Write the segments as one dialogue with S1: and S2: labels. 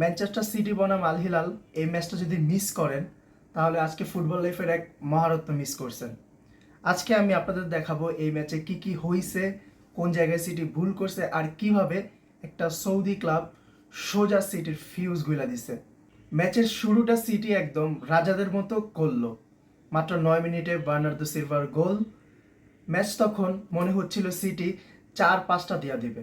S1: Manchester city বনাম Al Hilal এই ম্যাচটা যদি মিস করেন, তাহলে আজকে ফুটবল লাইফের এক মহারত্ন মিস করছেন। আজকে আমি আপনাদের দেখাবো এই ম্যাচে কি কি হয়েছে কোন জায়গায় সিটি ভুল করছে, আর কীভাবে একটা সৌদি ক্লাব সোজা সিটির ফিউজগুলা দিছে। ম্যাচের শুরুটা সিটি একদম রাজাদের মতো করল। মাত্র নয় মিনিটে বার্নার্দো সিলভার গোল। ম্যাচ তখন মনে হচ্ছিল সিটি চার পাঁচটা দেওয়া দিবে।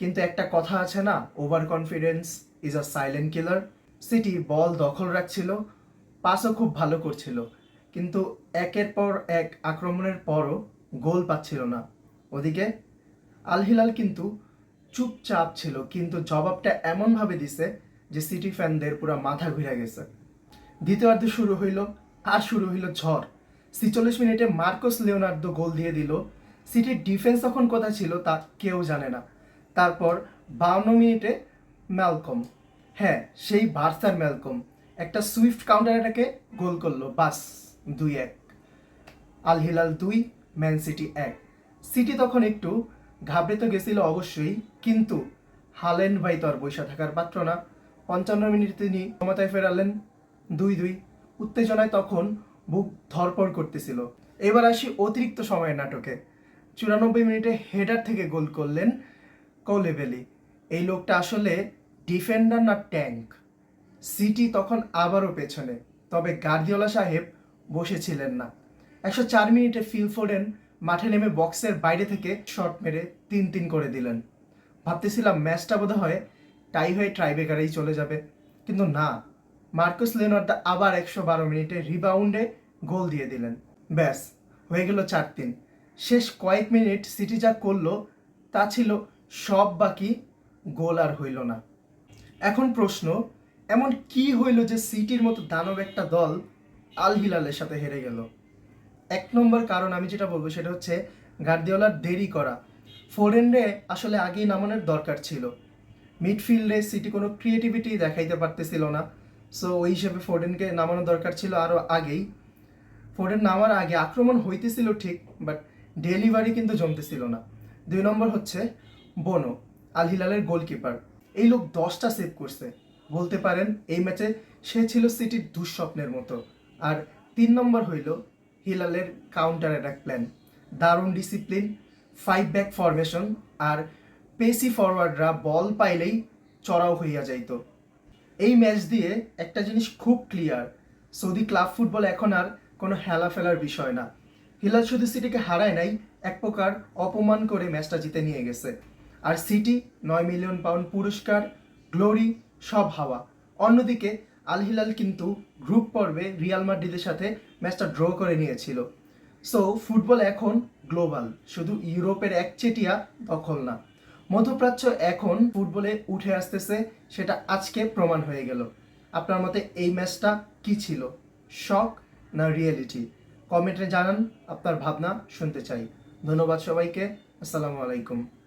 S1: কিন্তু একটা কথা আছে না overconfidence is a silent killer City ball দখল রাখছিল পাসও খুব ভালো করছিল, কিন্তু একের পর এক আক্রমণের পরও গোল পাচ্ছিল না। ওদিকে আল হিলাল কিন্তু চুপচাপ ছিল, কিন্তু জবাবটা এমনভাবে দিছে যে সিটি ফ্যানদের পুরো মাথা ঘুরে গেছে। দ্বিতীয়ার্ধ শুরু হইল, আর শুরু হইল ঝড়। ছিচল্লিশ মিনিটে মার্কোস লিওনার্দো গোল দিয়ে দিল। সিটির ডিফেন্স তখন কোথায় ছিল তা কেউ জানে না। তারপর বাউন্ন মিনিটে ম্যালকম হ্যাঁ সেই বার্সার ম্যালকম একটা সুইফট কাউন্টার অ্যাটাকে গোল করল, বাস দুই এক আল হিলাল দুই, ম্যান সিটি এক। সিটি তখন একটু ঘাবড়ে তো গেছিল অবশ্যই, কিন্তু হালেন ভাই তো আর বৈশা থাকার পাত্র না। পঞ্চান্ন মিনিটে তিনি ক্ষমতায় ফেরালেন দুই দুই উত্তেজনায় তখন বুক ধরপড় করতেছিল। এবার আসি অতিরিক্ত সময়ের নাটকে। চুরানব্বই মিনিটে হেডার থেকে গোল করলেন কৌলেবেলি। এই লোকটা আসলে ডিফেন্ডার না ট্যাঙ্ক? সিটি তখন আবারও পেছনে, তবে গার্দিওলা সাহেব বসেছিলেন না। একশো চার মিনিটে ফিল মাঠে নেমে বক্সের বাইরে থেকে শট মেরে তিন তিন করে দিলেন। ভাবতেছিলাম ম্যাচটা বোধ হয় টাই হয়ে ট্রাইবেকারেই চলে যাবে। কিন্তু না, মার্কুস লেনার্দা আবার একশো বারো মিনিটে রিবাউন্ডে গোল দিয়ে দিলেন। ব্যাস, হয়ে গেল চার তিন শেষ কয়েক মিনিট সিটি যা করল, তা ছিল সব বাকি গোল আর হইল না। এখন প্রশ্ন, এমন কি হইল যে সিটির মতো দানব একটা দল আল হিলালের সাথে হেরে গেল? এক নম্বর কারণ আমি যেটা বলব সেটা হচ্ছে গার্দিওলার দেরি করা। ফোরেনরে আসলে আগেই নামানোর দরকার ছিল। মিডফিল্ডে সিটি কোনো ক্রিয়েটিভিটি দেখাইতে পারতেছিল না। সো ওই হিসেবে ফোর্ডেনকে নামানো দরকার ছিল আরও আগেই। ফোর্ডেন নামার আগে আক্রমণ হইতেছিল ঠিক, বাট ডেলিভারি কিন্তু জমতেছিল না। দুই নম্বর হচ্ছে বনো, আল হিলালের গোলকিপার। এই লোক দশটা সেভ করছে। বলতে পারেন, এই ম্যাচে সে ছিল সিটির দুঃস্বপ্নের মতো। আর তিন নম্বর হইল হিলালের কাউন্টার অ্যাটাক প্ল্যান দারুণ ডিসিপ্লিন ফাইভ ব্যাক ফরমেশন আর পেসি ফরওয়ার্ডরা বল পাইলেই চড়াও হইয়া যাইত। এই ম্যাচ দিয়ে একটা জিনিস খুব ক্লিয়ার সৌদি ক্লাব ফুটবল এখন আর কোনো হেলা ফেলার বিষয় না। হিলাল শুধু সিটিকে হারায় নাই, এক প্রকার অপমান করে ম্যাচটা জিতে নিয়ে গেছে। আর সিটি নয় মিলিয়ন পাউন্ড পুরস্কার, গ্লোরি, সব হাওয়া। অন্যদিকে, আল হিলাল কিন্তু গ্রুপ পর্বে রিয়াল মাদ্রিদের সাথে ম্যাচটা ড্র করে নিয়েছিল। সো, ফুটবল এখন গ্লোবাল, শুধু ইউরোপের একচেটিয়া দখল না। মধ্যপ্রাচ্য এখন ফুটবলে উঠে আসতেছে, সেটা আজকে প্রমাণ হয়ে গেল। আপনার মতে এই ম্যাচটা কি ছিল শখ না রিয়েলিটি? কমেন্টে জানান আপনার ভাবনা শুনতে চাই। ধন্যবাদ সবাইকে, আসসালামু আলাইকুম।